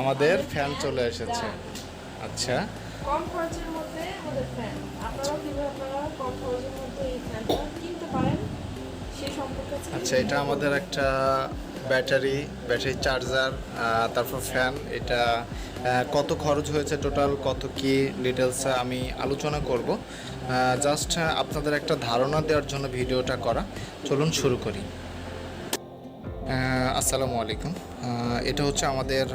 আমাদের ফ্যান চলে এসেছে। আচ্ছা। কম খরচের মধ্যে আমাদের ফ্যান আপনারাও কীভাবে আপনারা কম খরচের মধ্যে এই ফ্যানটা কিনতে পারেন সেই সম্পর্কে আচ্ছা এটা আমাদের একটা ব্যাটারি ব্যাটারি চার্জার তারপর ফ্যান এটা কত খরচ হয়েছে টোটাল কত কি ডিটেলস আমি আলোচনা করব। জাস্ট আপনাদের একটা ধারণা দেওয়ার জন্য ভিডিওটা করা। চলুন শুরু করি। আসসালামু আলাইকুম। এটা হচ্ছে আমাদের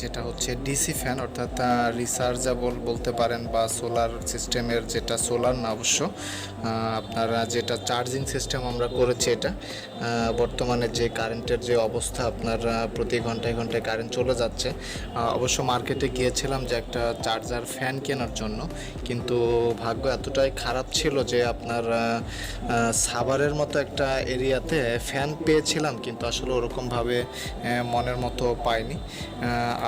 যেটা হচ্ছে ডিসি ফ্যান, অর্থাৎ রিচার্জেবল বলতে পারেন বা সোলার সিস্টেমের যেটা সোলার না অবশ্য আপনারা যেটা চার্জিং সিস্টেম আমরা করেছি এটা বর্তমানে যে কারেন্টের যে অবস্থা, আপনার প্রতি ঘন্টায় ঘন্টায় কারেন্ট চলে যাচ্ছে। অবশ্য মার্কেটে গিয়েছিলাম যে একটা চার্জার ফ্যান কেনার জন্য, কিন্তু ভাগ্য এতটাই খারাপ ছিল যে আপনার সাভারের মতো একটা এরিয়াতে ফ্যান পেয়েছিলাম, কিন্তু আসলে ওরকমভাবে মনের মতো পাইনি।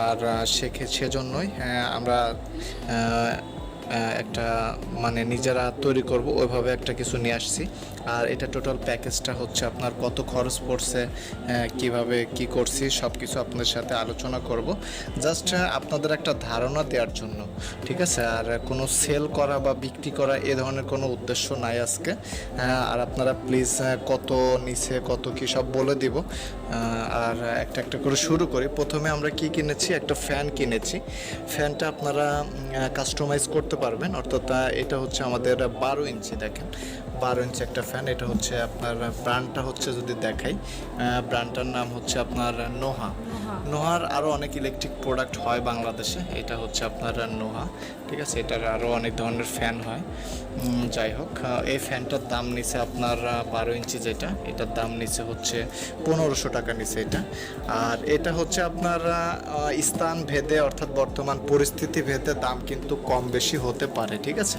আর সে সেজন্যই আমরা একটা মানে নিজেরা তৈরি করব, ওইভাবে একটা কিছু নিয়ে আসছি। আর এটা টোটাল প্যাকেজটা হচ্ছে আপনার কত খরচ পড়ছে কীভাবে কি করছি সব কিছু আপনাদের সাথে আলোচনা করব। জাস্ট আপনাদের একটা ধারণা দেওয়ার জন্য, ঠিক আছে? আর কোনো সেল করা বা বিক্রি করা এ ধরনের কোনো উদ্দেশ্য নাই আজকে। আর আপনারা প্লিজ কত নিচে, কত কি সব বলে দিব। আর একটা একটা করে শুরু করি। প্রথমে আমরা কি কিনেছি? একটা ফ্যান কিনেছি। ফ্যানটা আপনারা কাস্টমাইজ করতে পারবেন। অর্থাৎ এটা হচ্ছে আমাদের বারো ইঞ্চি দেখেন। বারো ইঞ্চি একটা ফ্যান এটা হচ্ছে আপনার ব্র্যান্ডটা হচ্ছে যদি দেখাই ব্র্যান্ডটার নাম হচ্ছে আপনার নোহা। নোহার আরও অনেক ইলেকট্রিক প্রোডাক্ট হয় বাংলাদেশে। এটা হচ্ছে আপনার নোহা, ঠিক আছে? এটার আরও অনেক ধরনের ফ্যান হয়। যাই হোক এই ফ্যানটার দাম নিচে আপনার বারো ইঞ্চি যেটা, এটার দাম নিচে হচ্ছে পনেরোশো টাকা নিচে এটা। আর এটা হচ্ছে আপনার স্থান ভেদে অর্থাৎ বর্তমান পরিস্থিতি ভেদে দাম কিন্তু কম বেশি হতে পারে, ঠিক আছে?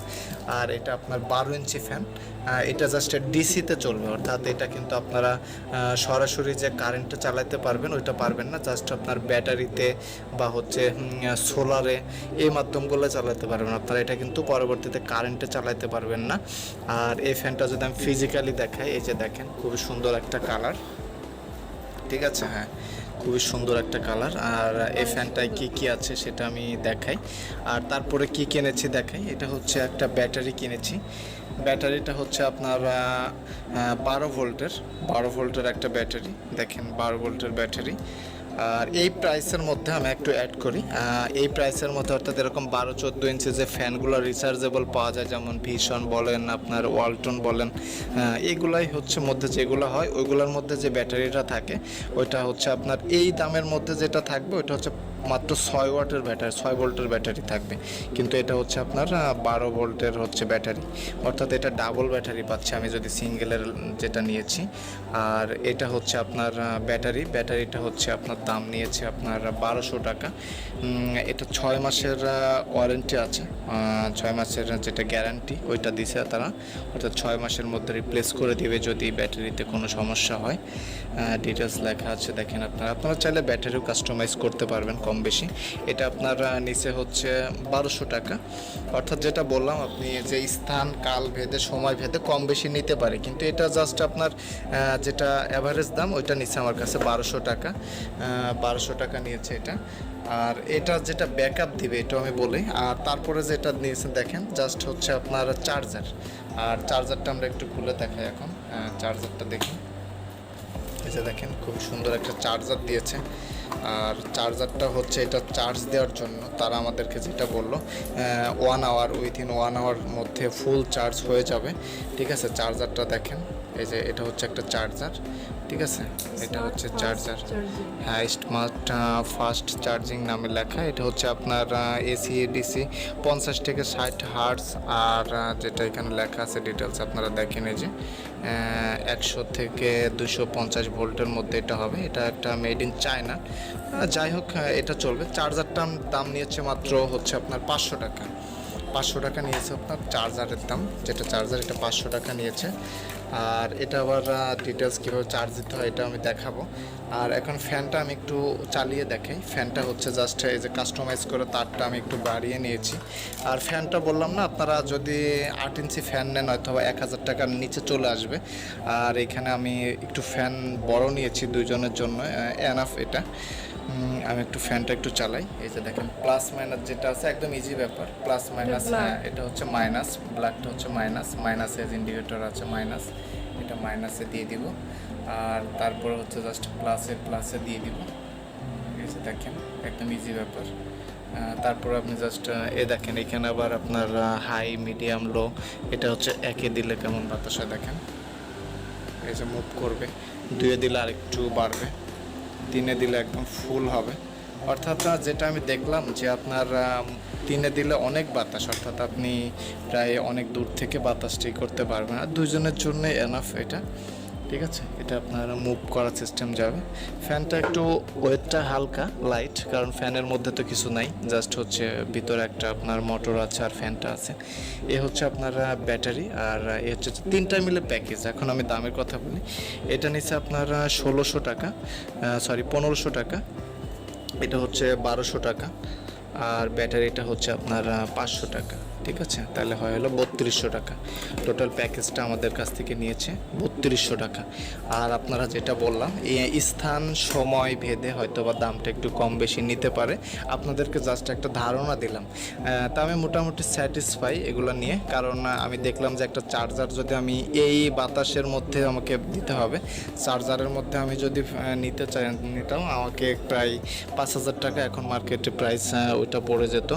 আর এটা আপনার বারো ইঞ্চি ফ্যান এটা জাস্ট ডিসিতে চলবে। অর্থাৎ এটা কিন্তু আপনারা সরাসরি যে কারেন্টটা চালাতে পারবেন, ওইটা পারবেন না। জাস্ট আপনার ব্যাটারিতে বা হচ্ছে সোলারে এই মাধ্যমগুলো চালাতে পারবেন। আপনারা এটা কিন্তু পরবর্তীতে কারেন্টে চালাতে পারবেন না। আর এই ফ্যানটা যদি আমি ফিজিক্যালি দেখাই, এই যে দেখেন, খুবই সুন্দর একটা কালার ঠিক আছে? হ্যাঁ। খুবই সুন্দর একটা কালার। আর এই ফ্যানটায় কী কী আছে সেটা আমি দেখাই। আর তারপরে কি কিনেছি দেখাই। এটা হচ্ছে একটা ব্যাটারি কিনেছি। ব্যাটারিটা হচ্ছে আপনার বারো ভোল্টের। বারো ভোল্টের একটা ব্যাটারি। দেখেন, বারো ভোল্টের ব্যাটারি। আর এই প্রাইসের মধ্যে আমি একটু অ্যাড করি। এই প্রাইসের মধ্যে অর্থাৎ এরকম বারো, চোদ্দ ইঞ্চি যে ফ্যানগুলো রিচার্জেবল পাওয়া যায়, যেমন ভীষণ বলেন আপনার ওয়ালটন বলেন এগুলাই হচ্ছে মধ্যে যেগুলো হয়, ওইগুলোর মধ্যে যে ব্যাটারিটা থাকে, ওইটা হচ্ছে আপনার এই দামের মধ্যে যেটা থাকবে, ওইটা হচ্ছে মাত্র ছয় ওয়াটের ব্যাটারি, ছয় ভোল্টের ব্যাটারি থাকবে। কিন্তু এটা হচ্ছে আপনার বারো ভোল্টের হচ্ছে ব্যাটারি। অর্থাৎ এটা ডাবল ব্যাটারি পাচ্ছে, আমি যদি সিঙ্গেলের যেটা নিয়েছি। আর এটা হচ্ছে আপনার ব্যাটারি। ব্যাটারিটা হচ্ছে আপনার দাম নিয়েছে আপনার বারোশো টাকা। এটা ছয় মাসের ওয়ারেন্টি আছে। ছয় মাসের যেটা গ্যারান্টি ওইটা দিছে তারা। অর্থাৎ ছয় মাসের মধ্যে রিপ্লেস করে দেবে যদি ব্যাটারিতে কোনো সমস্যা হয়। ডিটেলস লেখা আছে, দেখেন আপনারা। আপনারা চাইলে ব্যাটারিও কাস্টমাইজ করতে পারবেন কম বেশি। এটা আপনার নিচে হচ্ছে বারোশো টাকা। অর্থাৎ যেটা বললাম, আপনি যে স্থান, কাল ভেদে, সময় ভেদে কম বেশি নিতে পারে। কিন্তু এটা জাস্ট আপনার যেটা অ্যাভারেজ দাম, ওইটা নিচে আমার কাছে বারোশো টাকা। বারোশো টাকা নিয়েছে এটা। আর এটা যেটা ব্যাকআপ দিবে এটা আমি বলি। আর তারপরে যেটা নিয়েছেন, দেখেন জাস্ট হচ্ছে আপনার চার্জার আর চার্জারটা আমরা একটু খুলে দেখাই এখন। চার্জারটা দেখি। এই যে দেখেন, খুব সুন্দর একটা চার্জার দিয়েছে। আর চার্জারটা হচ্ছে এটা চার্জ দেওয়ার জন্য তারা আমাদেরকে যেটা বলল one hour within one hour মধ্যে ফুল চার্জ হয়ে যাবে। ঠিক আছে চার্জারটা দেখেন। এই যে এটা হচ্ছে একটা চার্জার ঠিক আছে? এটা হচ্ছে চার্জার হ্যাঁ স্মার্ট ফাস্ট চার্জিং নামে লেখা। এটা হচ্ছে আপনার এসি ডিসি পঞ্চাশ থেকে ষাট হার্স আর যেটা এখানে লেখা আছে ডিটেলস আপনারা দেখেন এই যে একশো থেকে দুশো পঞ্চাশ ভোল্টের মধ্যে এটা হবে। এটা একটা মেড ইন চায়না যাই হোক এটা চলবে। চার্জারটার দাম নিয়েছে মাত্র হচ্ছে আপনার পাঁচশো টাকা। পাঁচশো টাকা নিয়েছে আপনার চার্জারের দাম, যেটা চার্জার, এটা পাঁচশো টাকা নিয়েছে। আর এটা আবার ডিটেলস কীভাবে চার্জ দিতে হয় এটা আমি দেখাবো। আর এখন ফ্যানটা আমি একটু চালিয়ে দেখাই। ফ্যানটা হচ্ছে জাস্ট এই যে কাস্টমাইজ করে তারটা আমি একটু বাড়িয়ে নিয়েছি। আর ফ্যানটা বললাম না, আপনারা যদি আট ইঞ্চি ফ্যান নেন, হয়তো এক হাজার টাকার নিচে চলে আসবে। আর এখানে আমি একটু ফ্যান বড় নিয়েছি দুইজনের জন্য এনাফ এটা। আমি একটু ফ্যানটা একটু চালাই। এই যে দেখেন প্লাস মাইনাস যেটা আছে একদম ইজি ব্যাপার। প্লাস মাইনাস হ্যাঁ এটা হচ্ছে মাইনাস ব্ল্যাকটা হচ্ছে মাইনাস মাইনাস এজ ইন্ডিকেটর আছে মাইনাস এটা মাইনাসে দিয়ে দিব। আর তারপরে হচ্ছে জাস্ট প্লাসে প্লাসে দিয়ে দিব। এই যে দেখেন একদম ইজি ব্যাপার। তারপর আপনি জাস্ট এ দেখেন এখানে আবার আপনার হাই মিডিয়াম লো এটা হচ্ছে একে দিলে কেমন বাতাস দেখেন। এই যে মুভ করবে দুয়ে দিলে আরেকটু বাড়বে। তিনে দিলে একদম ফুল হবে। অর্থাৎ যেটা আমি দেখলাম যে আপনার তিনে দিলে অনেক বাতাস, অর্থাৎ আপনি প্রায় অনেক দূর থেকে বাতাসটি করতে পারবেন। আর দুজনের জন্য এনাফ এটা। ঠিক আছে? এটা আপনার মুভ করার সিস্টেম যাবে। ফ্যানটা একটু ওয়েটটা হালকা লাইট কারণ ফ্যানের মধ্যে তো কিছু নাই। জাস্ট হচ্ছে ভিতরে একটা আপনার মোটর আছে আর ফ্যানটা আছে। এ হচ্ছে আপনার ব্যাটারি আর এ হচ্ছে তিনটা মিলে প্যাকেজ এখন আমি দামের কথা বলি। এটা নিচ্ছে আপনার ষোলোশো টাকা সরি পনেরোশো টাকা। এটা হচ্ছে বারোশো টাকা। আর ব্যাটারিটা হচ্ছে আপনার পাঁচশো টাকা। ঠিক আছে? তাহলে হয় হলো বত্রিশশো টাকা। টোটাল প্যাকেজটা আমাদের কাছ থেকে নিয়েছে বত্রিশশো টাকা। আর আপনারা যেটা বললাম, এই স্থান, সময় ভেদে হয়তো বা দামটা একটু কম বেশি নিতে পারে। আপনাদেরকে জাস্ট একটা ধারণা দিলাম। তা আমি মোটামুটি স্যাটিসফাই এগুলো নিয়ে। কারণ আমি দেখলাম যে একটা চার্জার যদি আমি এই বাতাসের মধ্যে আমাকে দিতে হবে চার্জারের মধ্যে আমি যদি নিতে চাই, নিতাম, আমাকে প্রায় পাঁচ হাজার টাকা এখন মার্কেটে প্রাইস ওইটা পড়ে যেত।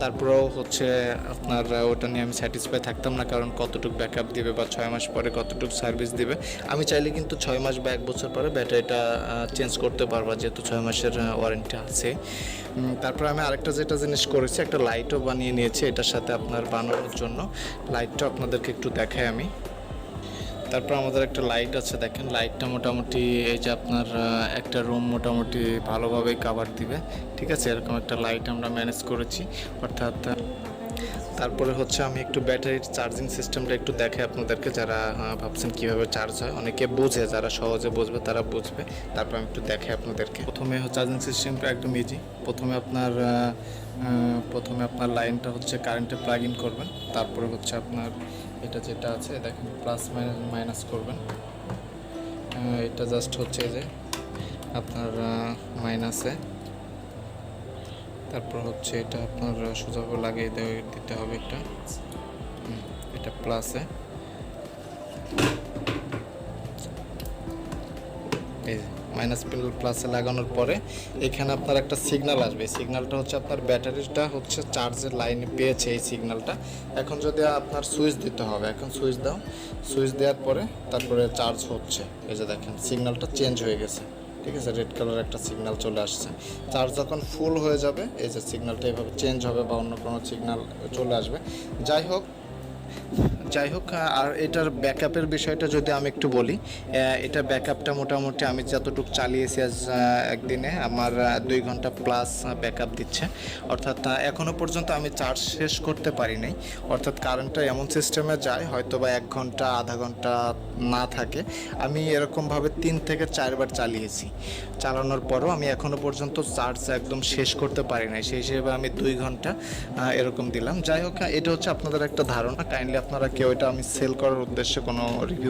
তারপরেও হচ্ছে আপনার আহ, ওটা নিয়ে আমি স্যাটিসফাই থাকতাম না কারণ কতটুকু ব্যাকআপ দিবে বা ছয় মাস পরে কতটুকু সার্ভিস দিবে আমি চাইলে কিন্তু ছয় মাস বা এক বছর পরে ব্যাটারিটা চেঞ্জ করতে পারব যেহেতু ছয় মাসের ওয়ারেন্টি আছে। তারপর আমি আরেকটা যেটা জিনিস করেছি একটা লাইটও বানিয়ে নিয়েছি এটার সাথে আপনার বানানোর জন্য। লাইটটা আপনাদেরকে একটু দেখাই আমি। তারপর আমাদের একটা লাইট আছে দেখেন লাইটটা মোটামুটি এই যে আপনার একটা রুম মোটামুটি ভালোভাবে কাভার দিবে। ঠিক আছে? এরকম একটা লাইট আমরা ম্যানেজ করেছি। অর্থাৎ তারপরে হচ্ছে আমি একটু ব্যাটারির চার্জিং সিস্টেমটা একটু দেখে আপনাদেরকে যারা ভাবছেন কীভাবে চার্জ হয়। অনেকে বোঝে, যারা সহজে বুঝবে তারা বুঝবে। তারপর আমি একটু দেখে আপনাদেরকে। প্রথমে চার্জিং সিস্টেমটা একদম ইজি প্রথমে আপনার প্রথমে আপনার লাইনটা হচ্ছে কারেন্টে প্লাগ ইন করবেন। তারপরে হচ্ছে আপনার এটা যেটা আছে, দেখেন প্লাস মাইনাস করবেন। এটা জাস্ট হচ্ছে যে আপনার মাইনাসে তারপর হচ্ছে এটা আপনার সোজাভাবে লাগিয়ে দিতে হবে এটা এটা প্লাসে এই মাইনাস প্লাসে লাগানোর পরে এখানে আপনার একটা সিগন্যাল আসবে। এই সিগন্যালটা হচ্ছে আপনার ব্যাটারিটা হচ্ছে চার্জের লাইনে পেয়েছে এই সিগন্যালটা এখন যদি আপনার সুইচ দিতে হবে, এখন সুইচ দাও। সুইচ দেওয়ার পরে তারপরে চার্জ হচ্ছে। এই যে দেখেন সিগন্যালটা চেঞ্জ হয়ে গেছে। ঠিক আছে রেড কালার একটা সিগন্যাল চলে আসছে। চার্জ যখন ফুল হয়ে যাবে, এই যে সিগন্যালটা এভাবে চেঞ্জ হবে বা অন্য কোনো সিগন্যাল চলে আসবে। যাই হোক যাই হোক আর এটার ব্যাকআপের বিষয়টা যদি আমি একটু বলি এটা ব্যাকআপটা মোটামুটি আমি যতটুকু চালিয়েছি আজ একদিনে, আমার দুই ঘণ্টা প্লাস ব্যাকআপ দিচ্ছে। অর্থাৎ এখনও পর্যন্ত আমি চার্জ শেষ করতে পারি নাই। অর্থাৎ, কারেন্টটা এমন সিস্টেমে যায় হয়তো বা এক ঘণ্টা, আধা ঘণ্টা না থাকে। আমি এরকমভাবে তিন থেকে চারবার চালিয়েছি। চালানোর পরও আমি এখনও পর্যন্ত চার্জ একদম শেষ করতে পারি নাই। সেই হিসেবে আমি দুই ঘণ্টা এরকম দিলাম। যাই হোক এটা হচ্ছে আপনাদের একটা ধারণা। কাইন্ডলি আপনারা কেউ এটা আমি সেল করার উদ্দেশ্যে কোনো রিভিউ